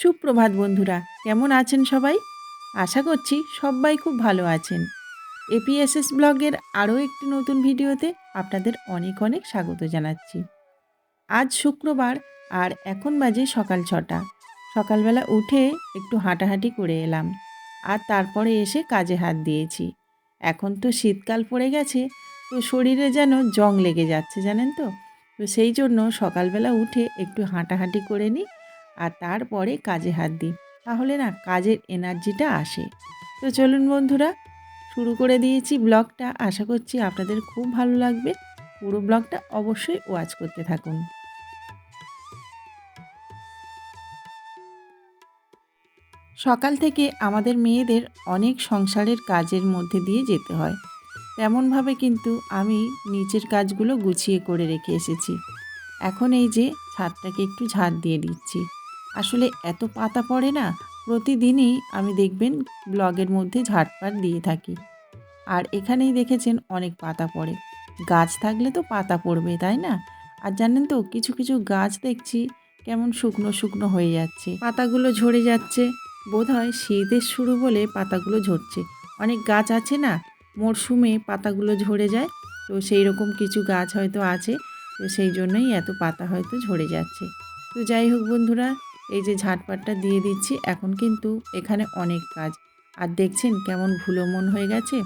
সুপ্রভাত বন্ধুরা, কেমন আছেন সবাই? আশা করছি সবাই খুব ভালো আছেন। এপিএসএস ব্লগের আরও একটি নতুন ভিডিওতে আপনাদের অনেক অনেক স্বাগত জানাচ্ছি। আজ শুক্রবার আর এখন বাজে সকাল ছটা। সকালবেলা উঠে একটু হাঁটাহাঁটি করে এলাম আর তারপরে এসে কাজে হাত দিয়েছি। এখন তো শীতকাল পড়ে গেছে, তো শরীরে যেন জং লেগে যাচ্ছে, জানেন তো? তো সেই জন্য সকালবেলা উঠে একটু হাঁটাহাঁটি করে নিই আর তারপরে কাজে হাত দিই। তাহলে না কাজের এনার্জিটা আসে। তো চলুন বন্ধুরা, শুরু করে দিয়েছি ব্লগটা। আশা করছি আপনাদের খুব ভালো লাগবে। পুরো ব্লগটা অবশ্যই ওয়াচ করতে থাকুন। সকাল থেকে আমাদের মেয়েদের অনেক সংসারের কাজের মধ্যে দিয়ে যেতে হয়। তেমনভাবে কিন্তু আমি নিচের কাজগুলো গুছিয়ে করে রেখে এসেছি। এখন এই যে ছাদটাকে একটু ঝাড় দিয়ে দিচ্ছি। আসলে এত পাতা পড়ে না, প্রতিদিনই আমি দেখবেন ব্লগের মধ্যে ঝাড়পাট দিয়ে থাকি। আর এখানেই দেখেছেন অনেক পাতা পড়ে। গাছ থাকলে তো পাতা পড়বে, তাই না? আর জানেন তো, কিছু কিছু গাছ দেখছি কেমন শুকনো শুকনো হয়ে যাচ্ছে। পাতাগুলো ঝরে যাচ্ছে। বোধ হয় শীতের শুরু বলে পাতাগুলো ঝরছে। অনেক গাছ আছে না, মরশুমে পাতাগুলো ঝরে যায়, তো সেই রকম কিছু গাছ হয়তো আছে, তো সেই জন্যই এত পাতা হয়তো ঝরে যাচ্ছে। তো যাই হোক বন্ধুরা এই যে ঝাটপাটটা দিয়ে দিচ্ছি, এখন কিন্তু এখানে অনেক কাজ। আর দেখছেন কেমন ভুলো মন হয়ে গেছে?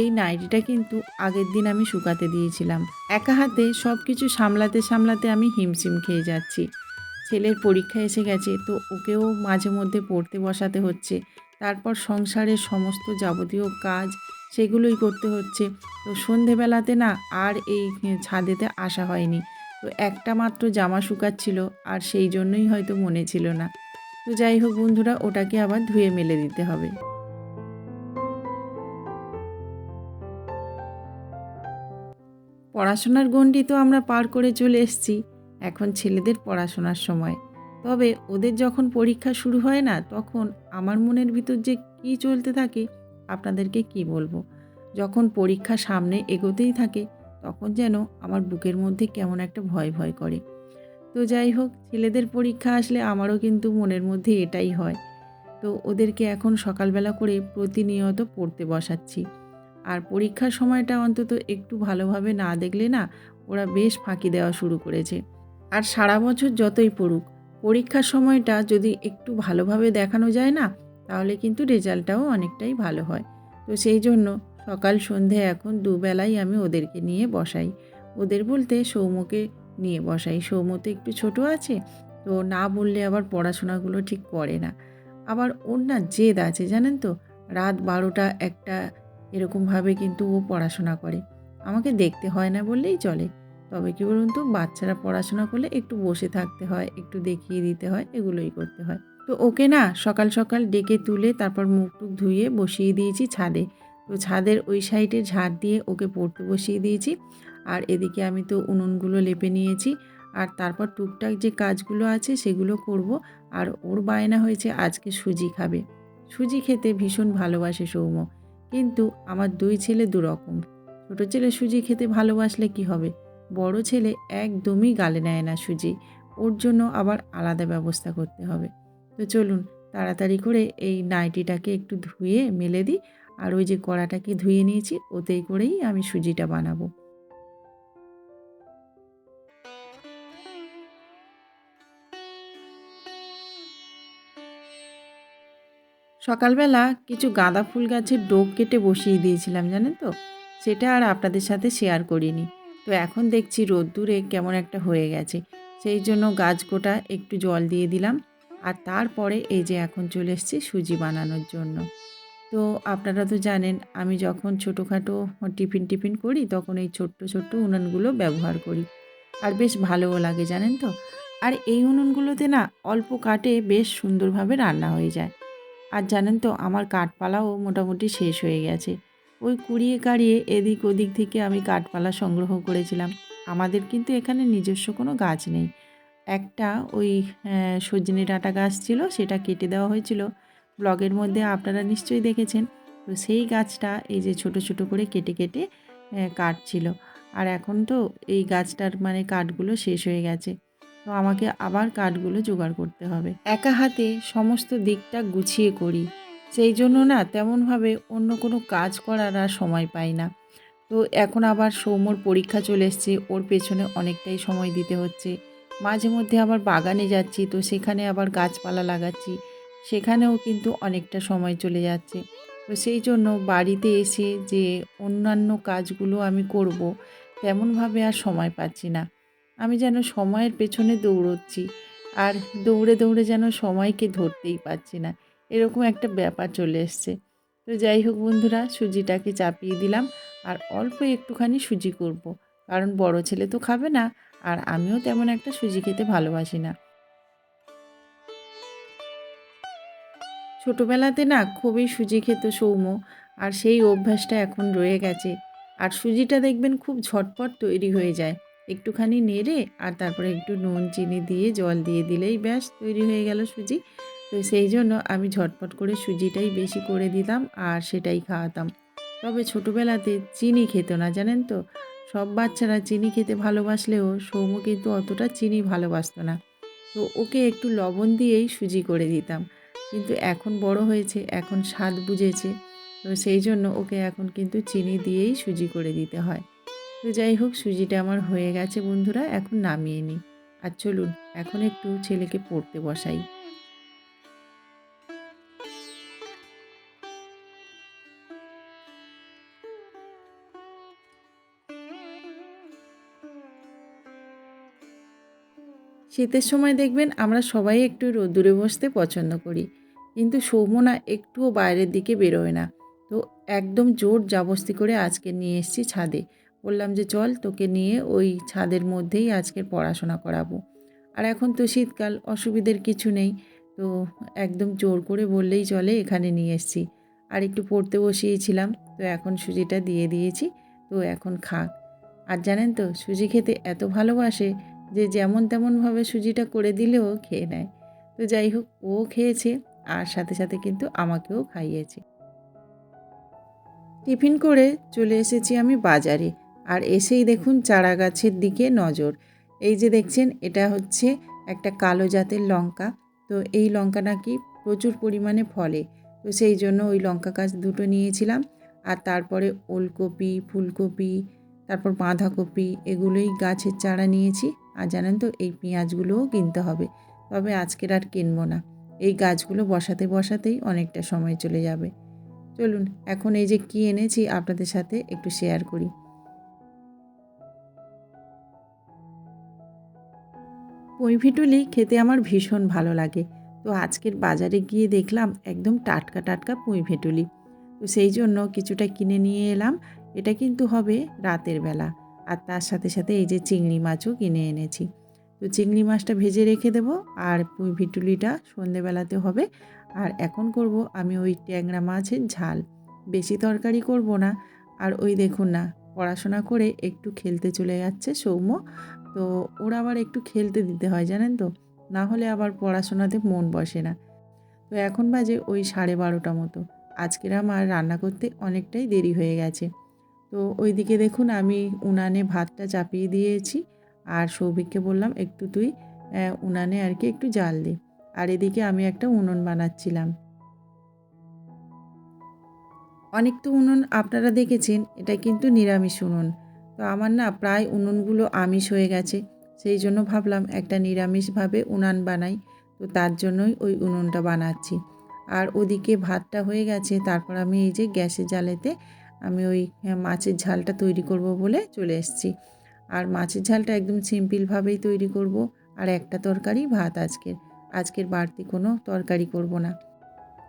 এই নাইটিটা কিন্তু আগের দিন আমি শুকাতে দিয়েছিলাম। একা হাতে সব কিছু সামলাতে সামলাতে আমি হিমশিম খেয়ে যাচ্ছি। ছেলের পরীক্ষা এসে গেছে, তো ওকেও মাঝে মধ্যে পড়তে বসাতে হচ্ছে। তারপর সংসারের সমস্ত যাবতীয় কাজ সেগুলোই করতে হচ্ছে। তো সন্ধেবেলাতে না আর এই ছাদেতে আসা হয়নি। তো একটা মাত্র জামা শুকাচ্ছিল আর সেই জন্যই হয়তো মনে ছিল না। তো যাই হোক বন্ধুরা, ওটাকে আবার ধুয়ে মেলে দিতে হবে। পড়াশোনার গণ্ডি তো আমরা পার করে চলে এসেছি এখন ছেলেদের পড়াশোনার সময়। তবে ওদের যখন পরীক্ষা শুরু হয় না, তখন আমার মনের ভিতর যে কী চলতে থাকে, আপনাদেরকে কি বলব? যখন পরীক্ষা সামনে এগোতেই থাকে তখন যেন আমার বুকের মধ্যে কেমন একটা ভয় ভয় করে। তো যাই হোক, ছেলেদের পরীক্ষা আসলে আমারও কিন্তু মনের মধ্যে এটাই হয়। তো ওদেরকে এখন সকালবেলা করে প্রতিনিয়ত পড়তে বসাচ্ছি। আর পরীক্ষার সময়টা অন্তত একটু ভালোভাবে না দেখলে না ওরা বেশ ফাঁকি দেওয়া শুরু করেছে। আর সারা বছর যতই পড়ুক, পরীক্ষার সময়টা যদি একটু ভালোভাবে দেখানো যায় না, তাহলে কিন্তু রেজাল্টটাও অনেকটাই ভালো হয়। তো সেই জন্য সকাল, সন্ধে এখন দুবেলাই আমি ওদেরকে নিয়ে বসাই। ওদের বলতে সৌমকে নিয়ে বসাই। সৌম তো একটু ছোট আছে, তো না বললে আবার পড়াশোনাগুলো ঠিক করে না। আবার ওর না জেদ আছে, জানেন তো? রাত বারোটা একটা এরকমভাবে কিন্তু ও পড়াশোনা করে। আমাকে দেখতে হয় না বললেই চলে। তবে কি বলুন তো, বাচ্চারা পড়াশোনা করলে একটু বসে থাকতে হয়, একটু দেখিয়ে দিতে হয়, এগুলোই করতে হয়। তো ওকে না সকাল সকাল ডেকে তুলে তারপর মুখ টুক ধুয়ে বসিয়ে দিয়েছি ছাদে। তো ছাদের ওই সাইডে ঝাড় দিয়ে ওকে পড়তে বসিয়ে দিয়েছি। আর এদিকে আমি তো উনুনগুলো লেপে নিয়েছি। আর তারপর টুকটাক যে কাজগুলো আছে সেগুলো করব। আর ওর বায়না হয়েছে আজকে সুজি খাবে। সুজি খেতে ভীষণ ভালোবাসে সৌম কিন্তু আমার দুই ছেলে দুরকম। ছোটো ছেলে সুজি খেতে ভালোবাসলে কি হবে? বড় ছেলে একদমই গালে নেয় না সুজি। ওর জন্য আবার আলাদা ব্যবস্থা করতে হবে। তো চলুন, তাড়াতাড়ি করে এই নাইটিটাকে একটু ধুয়ে মেলে দিই। আর ওই যে কড়াটাকে ধুয়ে নিয়েছি, ওতেই করেই আমি সুজিটা বানাবো। সকালবেলা কিছু গাঁদা ফুল গাছের ডোক কেটে বসিয়ে দিয়েছিলাম, জানেন তো? সেটা আর আপনাদের সাথে শেয়ার করিনি। তো এখন দেখছি রোদ্দুরে কেমন একটা হয়ে গেছে। সেই জন্য গাছ গোটা একটু জল দিয়ে দিলাম। আর তারপরে এই যে এখন চলে এসছি সুজি বানানোর জন্য। তো আপনারা তো জানেন, আমি যখন ছোটোখাটো টিফিন টিফিন করি, তখন এই ছোট্ট ছোট্ট উনুনগুলো ব্যবহার করি। আর বেশ ভালোও লাগে, জানেন তো? আর এই উনুনগুলোতে না, অল্প কাটে বেশ সুন্দরভাবে রান্না হয়ে যায়। আর জানেন তো, আমার কাঠপালাও মোটামুটি শেষ হয়ে গেছে। ওই কুড়িয়ে কাড়িয়ে এদিক ওদিক থেকে আমি কাঠপালা সংগ্রহ করেছিলাম। আমাদের কিন্তু এখানে নিজস্ব কোনো গাছ নেই। একটা ওই সজনে ডাঁটা গাছ ছিল, সেটা কেটে দেওয়া হয়েছিল। ব্লগের মধ্যে আপনারা নিশ্চয়ই দেখেছেন। তো সেই গাছটা এই যে ছোট ছোট করে কেটে কেটে কাটছিল। আর এখন তো এই গাছটার মানে কাঠগুলো শেষ হয়ে গেছে। তো আমাকে আবার কাঠগুলো জোগাড় করতে হবে। একা হাতে সমস্ত দিকটা গুছিয়ে করি। সেই জন্য না তেমনভাবে অন্য কোনো কাজ করার আর সময় পাই না। তো এখন আবার সৌম্যর পরীক্ষা চলে এসছে। ওর পেছনে অনেকটাই সময় দিতে হচ্ছে। মাঝে মধ্যে আবার বাগানে যাচ্ছি। তো সেখানে আবার গাছপালা লাগাচ্ছি। সেখানেও কিন্তু অনেকটা সময় চলে যাচ্ছে। তো সেই জন্য বাড়িতে এসে যে অন্যান্য কাজগুলো আমি করব, তেমনভাবে আর সময় পাচ্ছি না। আমি যেন সময়ের পেছনে দৌড়চ্ছি আর দৌড়ে দৌড়ে যেন সময়কে ধরতেই পারছি না। এরকম একটা ব্যাপার চলে এসছে। তো যাই হোক বন্ধুরা, সুজিটাকে চাপিয়ে দিলাম আর অল্প একটুখানি সুজি করব। কারণ বড় ছেলে তো খাবে না আর আমিও তেমন একটা সুজি খেতে ভালোবাসি না। ছোটোবেলাতে না খুবই সুজি খেত সৌম্য, আর সেই অভ্যাসটা এখন রয়ে গেছে। আর সুজিটা দেখবেন খুব ঝটপট তৈরি হয়ে যায়। একটুখানি নেড়ে আর তারপরে একটু নুন, চিনি দিয়ে জল দিয়ে দিলেই ব্যাস তৈরি হয়ে গেল সুজি। তো সেই জন্য আমি ঝটপট করে সুজিটাই বেশি করে দিতাম আর সেটাই খাওয়াতাম। তবে ছোটোবেলাতে চিনি খেত না, জানেন তো? সব বাচ্চারা চিনি খেতে ভালোবাসলেও সৌম্য কিন্তু অতটা চিনি ভালোবাসতো না। তো ওকে একটু লবণ দিয়েই সুজি করে দিতাম। কিন্তু এখন বড় হয়েছে, এখন স্বাদ বুঝেছে। তো সেই জন্য ওকে এখন কিন্তু চিনি দিয়েই সুজি করে দিতে হয়। তো যাই হোক, সুজিটা আমার হয়ে গেছে বন্ধুরা, এখন নামিয়ে নিই। আর চলুন, এখন একটু ছেলেকে পড়তে বসাই। শীতের সময় দেখবেন আমরা সবাই একটু রোদ্দুরে বসতে পছন্দ করি। কিন্তু সৌমনা একটুও বাইরের দিকে বেরোয় না। তো একদম জোর জাবস্তি করে আজকে নিয়ে এসেছি ছাদে। বললাম যে, চল তোকে নিয়ে ওই ছাদের মধ্যেই আজকের পড়াশোনা করাবো। আর এখন তো শীতকাল, অসুবিধের কিছু নেই। তো একদম জোর করে বললেই চলে, এখানে নিয়ে এসেছি। আর একটু পড়তে বসিয়েছিলাম, তো এখন সুজিটা দিয়ে দিয়েছি, তো এখন খাক। আর জানেন তো, সুজি খেতে এত ভালোবাসে যে, যেমন তেমনভাবে সুজিটা করে দিলেও খেয়ে নেয়। তো যাই হোক, ও খেয়েছে। আর সাথে সাথে কিন্তু আমাকেও খাইয়েছে। টিফিন করে চলে এসেছি আমি বাজারে। আর এসেই দেখুন চারা গাছের দিকে নজর। এই যে দেখছেন, এটা হচ্ছে একটা কালো জাতের লঙ্কা। তো এই লঙ্কা নাকি প্রচুর পরিমাণে ফলে। তো সেই জন্য ওই লঙ্কা গাছ দুটো নিয়েছিলাম। আর তারপরে ওলকপি, ফুলকপি, তারপর বাঁধাকপি, এগুলোই গাছের চারা নিয়েছি। আর জানেন তো, এই পেঁয়াজগুলোও কিনতে হবে। তবে আজকের আর কিনবো না। এই গাছগুলো বসাতে বসাতেই অনেকটা সময় চলে যাবে। চলুন, এখন এই যে কী এনেছি আপনাদের সাথে একটু শেয়ার করি। পুঁইভিটুলি খেতে আমার ভীষণ ভালো লাগে। তো আজকের বাজারে গিয়ে দেখলাম একদম টাটকা টাটকা পুঁইভেটুলি। তো সেই জন্য কিছুটা কিনে নিয়ে এলাম। এটা কিন্তু হবে রাতের বেলা। আর তার সাথে সাথে এই যে চিংড়ি মাছও কিনে এনেছি। তো চিংড়ি মাছটা ভেজে রেখে দেব আর ভিটুলিটা সন্ধেবেলাতে হবে। আর এখন করব আমি ওই ট্যাংরা মাছের ঝাল। বেশি তরকারি করব না। আর ওই দেখুন না, পড়াশোনা করে একটু খেলতে চলে যাচ্ছে সৌম্য। তো ওরা আবার একটু খেলতে দিতে হয়, জানেন তো? না হলে আবার পড়াশোনাতে মন বসে না। তো এখন বাজে ওই সাড়ে বারোটা মতো। আজকের আমার রান্না করতে অনেকটাই দেরি হয়ে গেছে। তো ওইদিকে দেখুন আমি উনানে ভাতটা চাপিয়ে দিয়েছি। আর সৌভিককে বললাম, একটু তুই উনানে আর কি একটু জাল দে। আর এদিকে আমি একটা উনুন বানাচ্ছিলাম। অনেক তো উনুন আপনারা দেখেছেন, এটা কিন্তু নিরামিষ উনুন। তো আমার না প্রায় উনুনগুলো আমিষ হয়ে গেছে, সেই জন্য ভাবলাম একটা নিরামিষভাবে উনান বানাই। তো তার জন্যই ওই উনুনটা বানাচ্ছি। আর ওদিকে ভাতটা হয়ে গেছে, তারপর আমি এই যে গ্যাসের জালেতে আমি ওই মাছের ঝালটা তৈরি করব বলে চলে এসেছি। আর মাছের ঝালটা একদম সিম্পলভাবেই তৈরি করব। আর একটা তরকারি, ভাত আজকের। আজকের বাড়তি কোনো তরকারি করব না।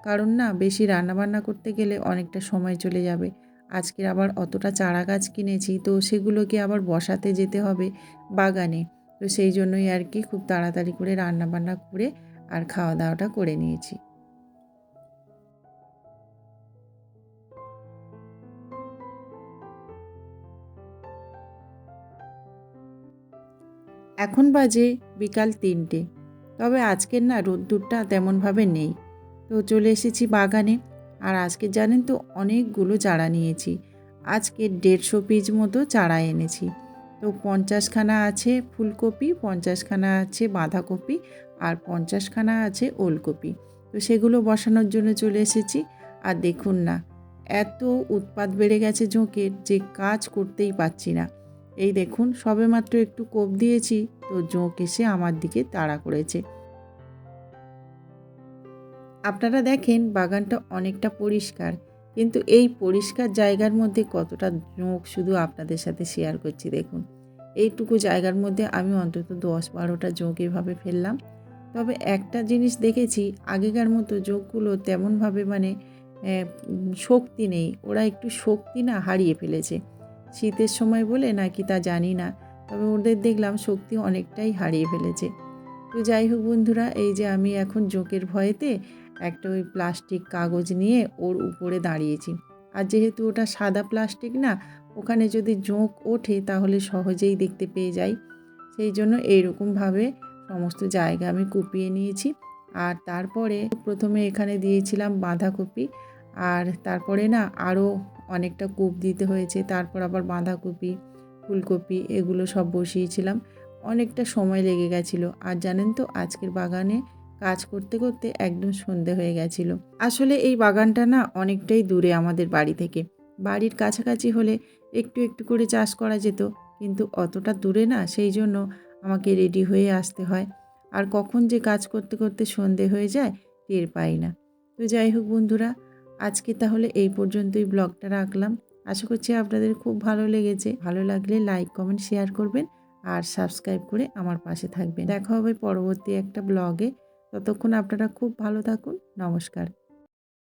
কারণ না, বেশি রান্নাবান্না করতে গেলে অনেকটা সময় চলে যাবে। আজকের আবার অতটা চারা গাছ কিনেছি, তো সেগুলোকে আবার বসাতে যেতে হবে বাগানে। তো সেই জন্যই আর কি খুব তাড়াতাড়ি করে রান্নাবান্না করে আর খাওয়া দাওয়াটা করে নিয়েছি। এখন বাজে বিকাল তিনটে। তবে আজকের না রোদ্দুরটা তেমনভাবে নেই। তো চলে এসেছি বাগানে। আর আজকে জানেন তো অনেকগুলো চারা নিয়েছি। আজকে দেড়শো পিস মতো চারা এনেছি। তো পঞ্চাশখানা আছে ফুলকপি, পঞ্চাশখানা আছে বাঁধাকপি আর পঞ্চাশখানা আছে ওলকপি। তো সেগুলো বসানোর জন্য চলে এসেছি। আর দেখুন না, এত উৎপাত বেড়ে গেছে জোঁকের যে কাজ করতেই পারছি না। এই দেখুন সবেমাত্র একটু কোপ দিয়েছি, তো জোঁক এসে আমার দিকে তাড়া করেছে। আপনারা দেখেন, বাগানটা অনেকটা পরিষ্কার, কিন্তু এই পরিষ্কার জায়গার মধ্যে কতটা জোঁক শুধু আপনাদের সাথে শেয়ার করছি দেখুন। এইটুকু জায়গার মধ্যে আমি অন্তত দশ বারোটা জোঁক এভাবে ফেললাম। তবে একটা জিনিস দেখেছি, আগেকার মতো জোঁকগুলো তেমনভাবে মানে শক্তি নেই, ওরা একটু শক্তি না হারিয়ে ফেলেছে। শীতের সময় বলে নাকি তা জানি না, তবে ওদের দেখলাম শক্তি অনেকটাই হারিয়ে ফেলেছে। তো যাই হোক বন্ধুরা, এই যে আমি এখন জোঁকের ভয়েতে একটা ওই প্লাস্টিক কাগজ নিয়ে ওর উপরে দাঁড়িয়েছি। আর যেহেতু ওটা সাদা প্লাস্টিক না, ওখানে যদি জোঁক ওঠে তাহলে সহজেই দেখতে পেয়ে যাই। সেই জন্য এইরকমভাবে সমস্ত জায়গা আমি কুপিয়ে নিয়েছি। আর তারপরে প্রথমে এখানে দিয়েছিলাম বাঁধাকপি, আর তারপরে না আরও অনেকটা কূপ দিতে হয়েছে, তারপর আবার বাঁধাকপি, ফুলকপি এগুলো সব বসিয়েছিলাম। অনেকটা সময় লেগে গেছিল। আর জানেন তো, আজকের বাগানে কাজ করতে করতে একদম সন্ধে হয়ে গেছিল। আসলে এই বাগানটা না অনেকটাই দূরে আমাদের বাড়ি থেকে। বাড়ির কাছাকাছি হলে একটু একটু করে চাষ করা যেত, কিন্তু অতটা দূরে না, সেই জন্য আমাকে রেডি হয়ে আসতে হয়। আর কখন যে কাজ করতে করতে সন্ধে হয়ে যায়, টের পাই না। তো যাই হোক বন্ধুরা আজকে তাহলে এই পর্যন্তই ব্লগটা রাখলাম। আশা করছি আপনাদের খুব ভালো লেগেছে। ভালো লাগলে লাইক, কমেন্ট, শেয়ার করবেন আর সাবস্ক্রাইব করে আমার পাশে থাকবেন। দেখা হবে পরবর্তী একটা ব্লগে। ততক্ষণ আপনারা খুব ভালো থাকুন। নমস্কার।